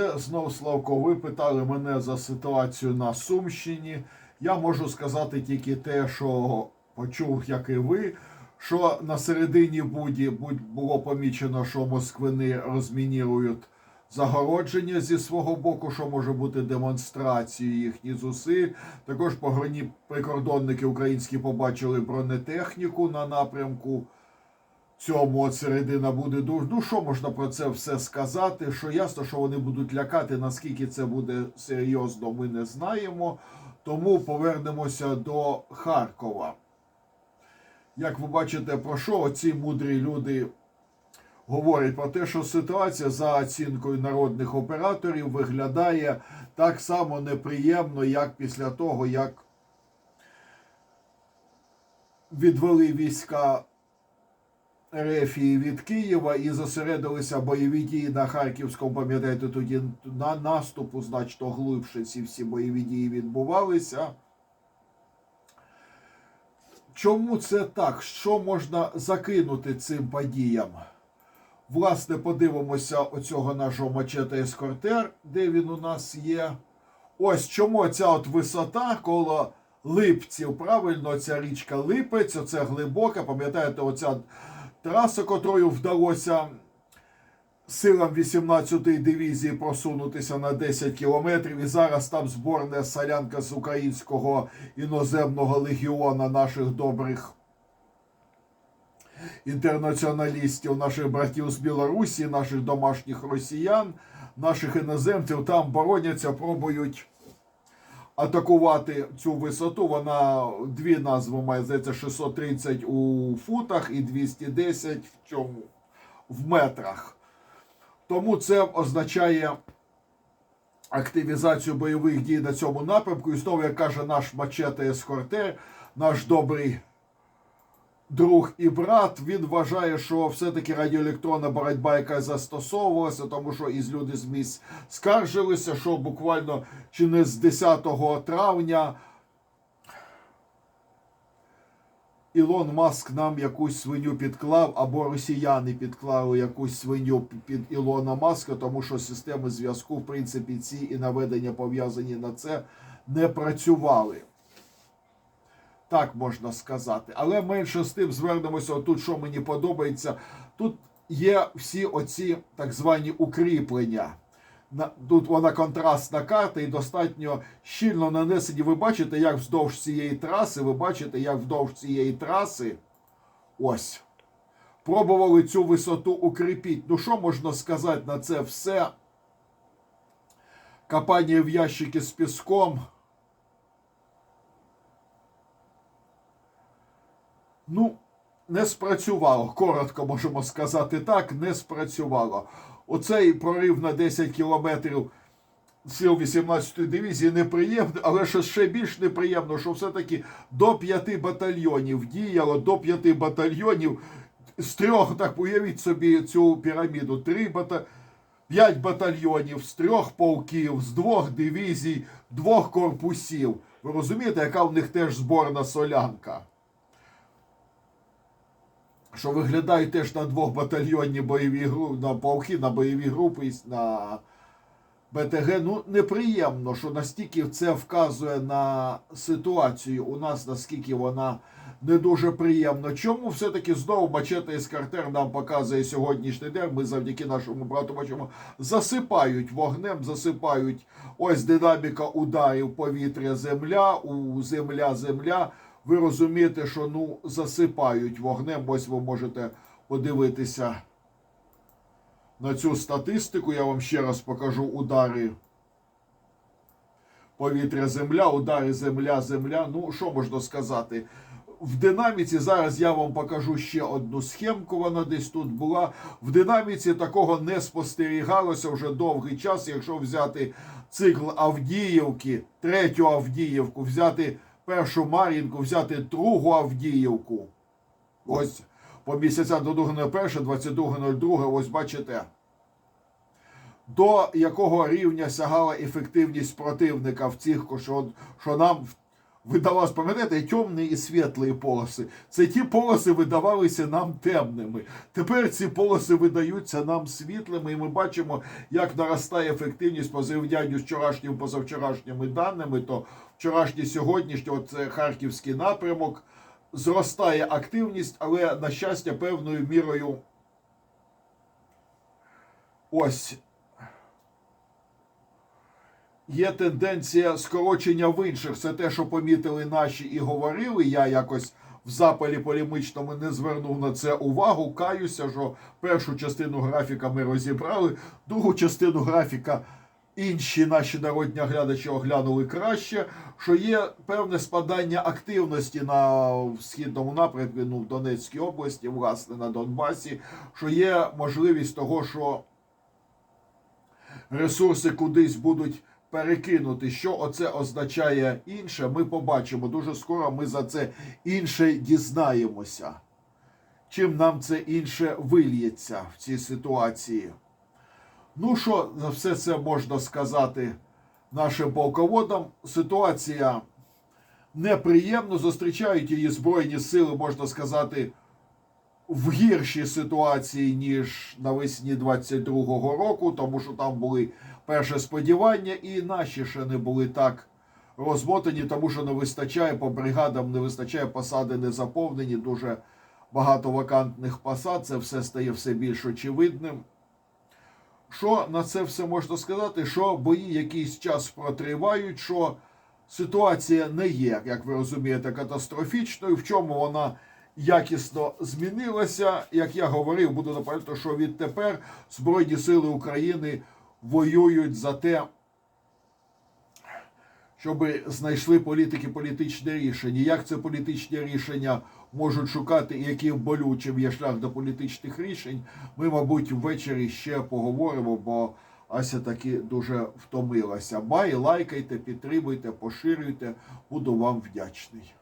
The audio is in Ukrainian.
Це знов Славко. Ви питали мене за ситуацію на Сумщині. Я можу сказати тільки те, що почув, як і ви. Що на середині буді було помічено, що москвини розмінірують загородження зі свого боку, що може бути демонстрацією їхні зусиль. Також пограні прикордонники українські побачили бронетехніку на напрямку цьому середина буде дуже. Ну що можна про це все сказати? Що ясно, що вони будуть лякати, наскільки це буде серйозно, ми не знаємо. Тому повернемося до Харкова. Як ви бачите, про що оці мудрі люди говорять про те, що ситуація за оцінкою народних операторів виглядає так само неприємно, як після того, як відвели війська Рефії від Києва і зосередилися бойові дії на Харківському, пам'ятаєте, тоді на наступу, значно глибше ці всі бойові дії відбувалися. Чому це так? Що можна закинути цим подіям? Власне, подивимося оцього нашого мачета Ескортер, де він у нас є. Ось чому ця от висота коло Липців. Правильно, ця річка Липець, оце глибока. Пам'ятаєте, оця траса, котрою вдалося силам 18-ї дивізії просунутися на 10 кілометрів. І зараз там зборна солянка з українського іноземного легіона наших добрих інтернаціоналістів, наших братів з Білорусі, наших домашніх росіян, наших іноземців там бороняться, пробують атакувати цю висоту. Вона дві назви має здається 630 у футах і 210 в чому? В метрах. Тому це означає активізацію бойових дій на цьому напрямку. І знову, як каже наш мачете Ескортер, наш добрий друг і брат, він вважає, що все-таки радіоелектронна боротьба, яка застосовувалася, тому що із люди з місць скаржилися, що буквально чи не з 10 травня Ілон Маск нам якусь свиню підклав, або росіяни підклали якусь свиню під Ілона Маска, тому що системи зв'язку, в принципі, ці і наведення пов'язані на це не працювали. Так можна сказати. Але менше з тим звернемося. Тут, що мені подобається, тут є всі оці так звані укріплення. Тут вона контрастна карта і достатньо щільно нанесені. Ви бачите, як вздовж цієї траси, ви бачите, як вздовж цієї траси. Ось. Пробували цю висоту укріпити. Ну, що можна сказати на це все? Копання в ящики з піском. Ну, не спрацювало. Коротко можемо сказати так, не спрацювало. Оцей прорив на 10 кілометрів сил 18-ї дивізії неприємний, але що ще більш неприємно, що все-таки до п'яти батальйонів діяло, до п'яти батальйонів з трьох, так уявіть собі цю піраміду, три бата... п'ять батальйонів з трьох полків, з двох дивізій, двох корпусів. Ви розумієте, яка в них теж зборна солянка? Що виглядають теж на двох батальйонні бойові групи, на полки, на бойові групи, на БТГ. Ну, неприємно, що настільки це вказує на ситуацію у нас, наскільки вона не дуже приємна. Чому все-таки знову Мачета із Картер нам показує сьогоднішній день? Ми завдяки нашому брату бачимо, засипають вогнем, засипають ось динаміка ударів повітря, земля, у земля, земля ви розумієте, що ну засипають вогнем. Ось ви можете подивитися на цю статистику. Я вам ще раз покажу удари. Повітря, земля, удари, земля, земля. Ну, що можна сказати? В динаміці зараз я вам покажу ще одну схемку. Вона десь тут була. В динаміці такого не спостерігалося вже довгий час. Якщо взяти цикл Авдіївки, третю Авдіївку, взяти першу Мар'їнку, взяти другу Авдіївку. Ось по місяцям до 2.01, 22.02, ось бачите. До якого рівня сягала ефективність противника в цих, що, що нам видавалися, пам'ятаєте, темні і світлі полоси. Це ті полоси видавалися нам темними. Тепер ці полоси видаються нам світлими, і ми бачимо, як наростає ефективність по зрівнянню з вчорашніми позавчорашніми даними. То вчорашній сьогоднішній, це харківський напрямок, зростає активність, але на щастя, певною мірою. Ось є тенденція скорочення в інших. Це те, що помітили наші і говорили. Я якось в запалі полемічному не звернув на це увагу. Каюся, що першу частину графіка ми розібрали, другу частину графіка інші наші народні глядачі оглянули краще. Що є певне спадання активності на східному напрямку, ну в Донецькій області, власне, на Донбасі, що є можливість того, що ресурси кудись будуть перекинути. Що оце означає інше, ми побачимо. Дуже скоро ми за це інше дізнаємося. Чим нам це інше вильється в цій ситуації? Ну, що за все це можна сказати нашим полководам? Ситуація неприємно. Зустрічають її Збройні сили, можна сказати, в гіршій ситуації, ніж навесні 22-го року, тому що там були перше сподівання, і наші ще не були так розмотані, тому що не вистачає по бригадам, не вистачає посади не заповнені, дуже багато вакантних посад. Це все стає все більш очевидним. Що на це все можна сказати? Що бої якийсь час протривають, що ситуація не є, як ви розумієте, катастрофічною. В чому вона якісно змінилася? Як я говорив, буду напевно, що відтепер Збройні Сили України воюють за те, щоб знайшли політики політичне рішення. Як це політичне рішення можуть шукати і яким болючим є шлях до політичних рішень, ми, мабуть, ввечері ще поговоримо, бо Ася таки дуже втомилася. Бай, лайкайте, підтримуйте, поширюйте. Буду вам вдячний.